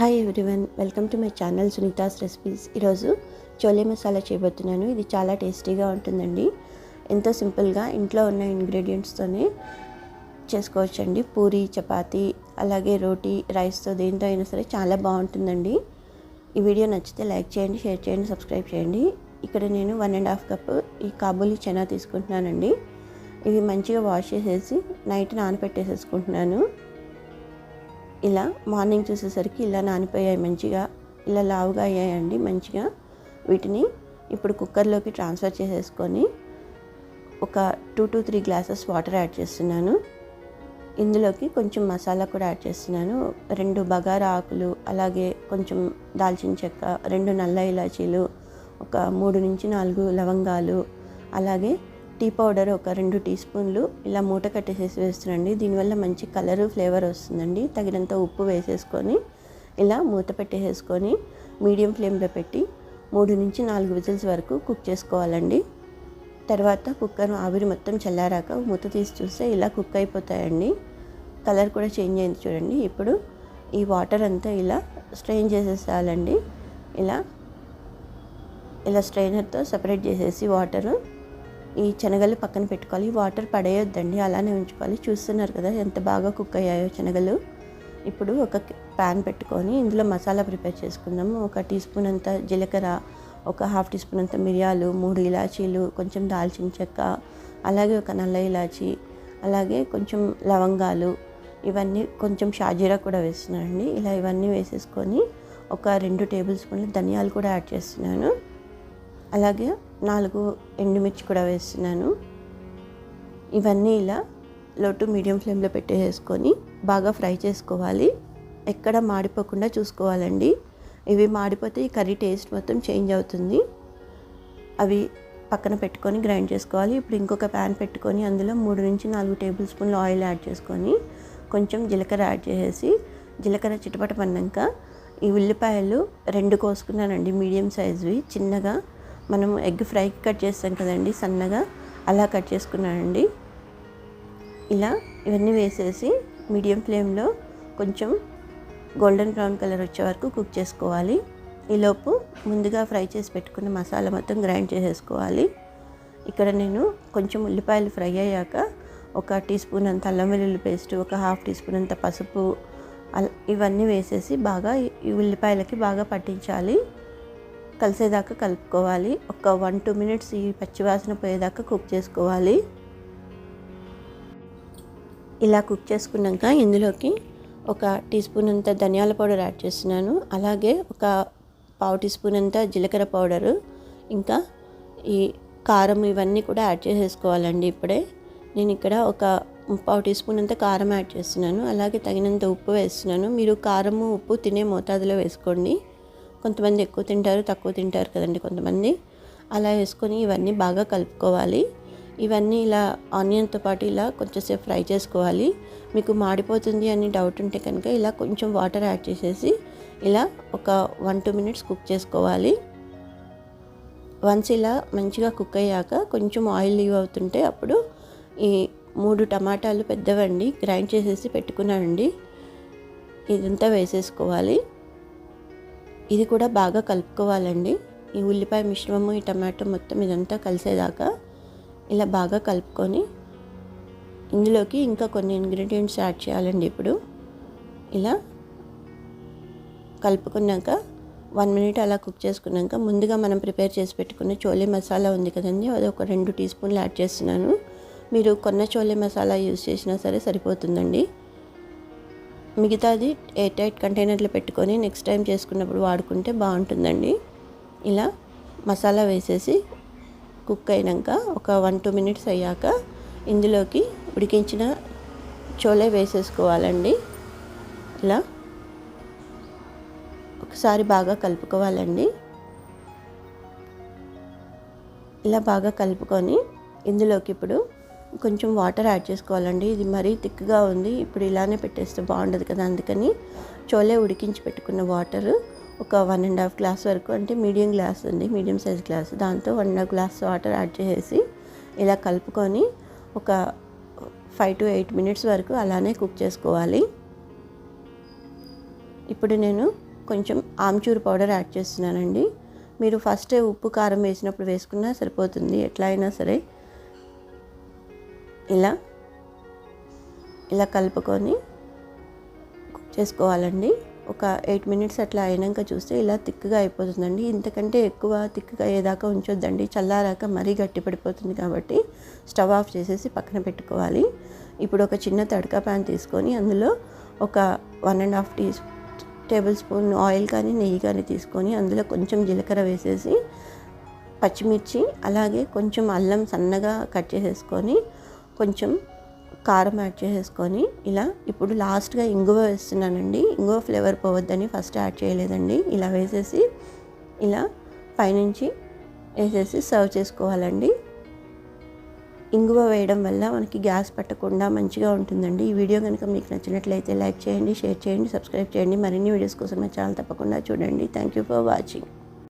Hi everyone welcome to my channel Sunitha's recipes ఈరోజు చోలే మసాలా చేయబోతున్నాను. ఇది చాలా టేస్టీగా ఉంటుందండి. ఎంతో సింపుల్గా ఇంట్లో ఉన్న ఇంగ్రీడియంట్స్తోనే చేసుకోవచ్చండి. పూరి చపాతీ అలాగే రోటీ రైస్తో దేంతో అయినా సరే చాలా బాగుంటుందండి. ఈ వీడియో నచ్చితే లైక్ చేయండి షేర్ చేయండి సబ్స్క్రైబ్ చేయండి. ఇక్కడ నేను వన్ అండ్ హాఫ్ కప్ ఈ కాబూలి చనా తీసుకుంటున్నానండి. ఇవి మంచిగా వాష్ చేసేసి నైట్ నానబెట్టేసేసుకుంటున్నాను. ఇలా మార్నింగ్ చూసేసరికి ఇలా నానిపోయాయి మంచిగా ఇలా లావుగా అయ్యాయండి మంచిగా. వీటిని ఇప్పుడు కుక్కర్లోకి ట్రాన్స్ఫర్ చేసేసుకొని ఒక two to three glasses water add చేస్తున్నాను. ఇందులోకి కొంచెం మసాలా కూడా యాడ్ చేస్తున్నాను. రెండు బగారా ఆకులు అలాగే కొంచెం దాల్చిన చెక్క రెండు నల్ల ఇలాచీలు ఒక మూడు నుంచి నాలుగు లవంగాలు అలాగే టీ పౌడర్ ఒక రెండు టీ స్పూన్లు ఇలా మూట కట్టేసేసి వేస్తున్నాండి దీనివల్ల మంచి కలరు ఫ్లేవర్ వస్తుందండి. తగినంత ఉప్పు వేసేసుకొని ఇలా మూత పెట్టేసేసుకొని మీడియం ఫ్లేమ్లో పెట్టి మూడు నుంచి నాలుగు విజిల్స్ వరకు కుక్ చేసుకోవాలండి. తర్వాత కుక్కర్ ఆవిరి మొత్తం చల్లారాక మూత తీసి చూస్తే ఇలా కుక్ అయిపోతాయండి. కలర్ కూడా చేంజ్ అయింది చూడండి. ఇప్పుడు ఈ వాటర్ అంతా ఇలా స్ట్రెయిన్ చేసేసేయాలండి. ఇలా ఇలా స్ట్రైనర్తో సపరేట్ చేసేసి వాటరు ఈ శనగలు పక్కన పెట్టుకోవాలి. వాటర్ పడేయొద్దండి అలానే ఉంచుకోవాలి. చూస్తున్నారు కదా ఎంత బాగా కుక్ అయ్యాయో శనగలు. ఇప్పుడు ఒక ప్యాన్ పెట్టుకొని ఇందులో మసాలా ప్రిపేర్ చేసుకుందాము. ఒక టీ స్పూన్ అంత జీలకర్ర ఒక హాఫ్ టీ స్పూన్ అంత మిరియాలు మూడు ఇలాచీలు కొంచెం దాల్చిన చెక్క అలాగే ఒక నల్ల ఇలాచి అలాగే కొంచెం లవంగాలు ఇవన్నీ కొంచెం షాజీరా కూడా వేస్తున్నానండి. ఇలా ఇవన్నీ వేసేసుకొని ఒక రెండు టేబుల్ స్పూన్లు ధనియాలు కూడా యాడ్ చేస్తున్నాను. అలాగే నాలుగు ఎండుమిర్చి కూడా వేస్తున్నాను. ఇవన్నీ ఇలా లోటు మీడియం ఫ్లేమ్లో పెట్టేసుకొని బాగా ఫ్రై చేసుకోవాలి. ఎక్కడ మాడిపోకుండా చూసుకోవాలండి. ఇవి మాడిపోతే ఈ కర్రీ టేస్ట్ మొత్తం చేంజ్ అవుతుంది. అవి పక్కన పెట్టుకొని గ్రైండ్ చేసుకోవాలి. ఇప్పుడు ఇంకొక ప్యాన్ పెట్టుకొని అందులో మూడు నుంచి నాలుగు టేబుల్ స్పూన్లు ఆయిల్ యాడ్ చేసుకొని కొంచెం జీలకర్ర యాడ్ చేసేసి జీలకర్ర చిటపట పన్నాక ఈ ఉల్లిపాయలు రెండు కోసుకున్నానండి మీడియం సైజువి. చిన్నగా మనం ఎగ్ ఫ్రైకి కట్ చేస్తాం కదండి సన్నగా అలా కట్ చేసుకున్నానండి. ఇలా ఇవన్నీ వేసేసి మీడియం ఫ్లేమ్లో కొంచెం గోల్డెన్ బ్రౌన్ కలర్ వచ్చే వరకు కుక్ చేసుకోవాలి. ఈలోపు ముందుగా ఫ్రై చేసి పెట్టుకున్న మసాలా మొత్తం గ్రైండ్ చేసేసుకోవాలి. ఇక్కడ నేను కొంచెం ఉల్లిపాయలు ఫ్రై అయ్యాక ఒక టీ స్పూన్ అంత అల్లం వెల్లుల్లి పేస్ట్ ఒక హాఫ్ టీ స్పూన్ అంత పసుపు ఇవన్నీ వేసేసి బాగా ఈ ఉల్లిపాయలకి బాగా పట్టించాలి. కలిసేదాకా కలుపుకోవాలి. ఒక వన్ టూ మినిట్స్ ఈ పచ్చివాసన పోయేదాకా కుక్ చేసుకోవాలి. ఇలా కుక్ చేసుకున్నాక ఇందులోకి ఒక టీ స్పూన్ అంత ధనియాల పౌడర్ యాడ్ చేస్తున్నాను. అలాగే ఒక పావు టీ స్పూన్ అంత జీలకర్ర పౌడరు. ఇంకా ఈ కారం ఇవన్నీ కూడా యాడ్ చేసేసుకోవాలండి ఇప్పుడే. నేను ఇక్కడ ఒక పావు టీ స్పూన్ అంత కారం యాడ్ చేస్తున్నాను. అలాగే తగినంత ఉప్పు వేస్తున్నాను. మీరు కారము ఉప్పు తినే మోతాదులో వేసుకోండి. కొంతమంది ఎక్కువ తింటారు తక్కువ తింటారు కదండి కొంతమంది. అలా వేసుకొని ఇవన్నీ బాగా కలుపుకోవాలి. ఇవన్నీ ఇలా ఆనియన్తో పాటు ఇలా కొంచెంసేపు ఫ్రై చేసుకోవాలి. మీకు మాడిపోతుంది అని డౌట్ ఉంటే కనుక ఇలా కొంచెం వాటర్ యాడ్ చేసేసి ఇలా ఒక వన్ టూ మినిట్స్ కుక్ చేసుకోవాలి. వన్స్ ఇలా మంచిగా కుక్ అయ్యాక కొంచెం ఆయిల్ లీవ్ అవుతుంటే అప్పుడు ఈ మూడు టమాటాలు పెద్దవండి గ్రైండ్ చేసేసి పెట్టుకున్నానండి. ఇదంతా వేసేసుకోవాలి. ఇది కూడా బాగా కలుపుకోవాలండి. ఈ ఉల్లిపాయ మిశ్రమము ఈ టమాటో మొత్తం ఇదంతా కలిసేదాకా ఇలా బాగా కలుపుకొని ఇందులోకి ఇంకా కొన్ని ఇంగ్రీడియంట్స్ యాడ్ చేయాలండి ఇప్పుడు. ఇలా కలుపుకున్నాక వన్ మినిట్ అలా కుక్ చేసుకున్నాక ముందుగా మనం ప్రిపేర్ చేసి పెట్టుకున్న చోలే మసాలా ఉంది కదండి అది ఒక రెండు టీ స్పూన్లు యాడ్ చేస్తున్నాను. మీరు కొన్న చోలే మసాలా యూజ్ చేసినా సరే సరిపోతుందండి. మిగతాది ఎయిర్ టైట్ కంటైనర్లో పెట్టుకొని నెక్స్ట్ టైం చేసుకున్నప్పుడు వాడుకుంటే బాగుంటుందండి. ఇలా మసాలా వేసేసి కుక్ అయినాక ఒక వన్ టూ మినిట్స్ అయ్యాక ఇందులోకి ఉడికించిన చోలే వేసేసుకోవాలండి. ఇలా ఒకసారి బాగా కలుపుకోవాలండి. ఇలా బాగా కలుపుకొని ఇందులోకి ఇప్పుడు కొంచెం వాటర్ యాడ్ చేసుకోవాలండి. ఇది మరీ థిక్గా ఉంది. ఇప్పుడు ఇలానే పెట్టేస్తే బాగుండదు కదా అందుకని చోలే ఉడికించి పెట్టుకున్న వాటర్ ఒక వన్ అండ్ హాఫ్ గ్లాస్ వరకు అంటే మీడియం గ్లాస్ ఉంది మీడియం సైజ్ గ్లాస్. దాంతో one and half glass water add చేసేసి ఇలా కలుపుకొని ఒక ఫైవ్ టు ఎయిట్ మినిట్స్ వరకు అలానే కుక్ చేసుకోవాలి. ఇప్పుడు నేను కొంచెం ఆమ్చూర్ పౌడర్ యాడ్ చేస్తున్నానండి. మీరు ఫస్ట్ ఉప్పు కారం వేసినప్పుడు వేసుకున్నా సరిపోతుంది. ఎట్లా అయినా సరే ఇలా ఇలా కలుపుకొని చేసుకోవాలండి. ఒక ఎయిట్ మినిట్స్ అట్లా అయినాక చూస్తే ఇలా తిక్కుగా అయిపోతుందండి. ఇంతకంటే ఎక్కువ తిక్కుగా అయ్యేదాకా ఉంచొద్దండి. చల్లారాక మరీ గట్టి పడిపోతుంది కాబట్టి స్టవ్ ఆఫ్ చేసేసి పక్కన పెట్టుకోవాలి. ఇప్పుడు ఒక చిన్న తడకా ప్యాన్ తీసుకొని అందులో ఒక one and half tea tablespoon oil కానీ నెయ్యి కానీ తీసుకొని అందులో కొంచెం జీలకర్ర వేసేసి పచ్చిమిర్చి అలాగే కొంచెం అల్లం సన్నగా కట్ చేసేసుకొని కొంచెం కారం యాడ్ చేసేసుకొని ఇలా ఇప్పుడు లాస్ట్గా ఇంగువ వేస్తున్నానండి. ఇంగువ ఫ్లేవర్ పోవద్దని ఫస్ట్ యాడ్ చేయలేదండి. ఇలా వేసేసి ఇలా పైనుంచి వేసేసి సర్వ్ చేసుకోవాలండి. ఇంగువ వేయడం వల్ల మనకి గ్యాస్ పట్టకుండా మంచిగా ఉంటుందండి. ఈ వీడియో కనుక మీకు నచ్చినట్లయితే లైక్ చేయండి షేర్ చేయండి సబ్స్క్రైబ్ చేయండి. మరిన్ని వీడియోస్ కోసం మా ఛానల్ తప్పకుండా చూడండి. Thank you for watching.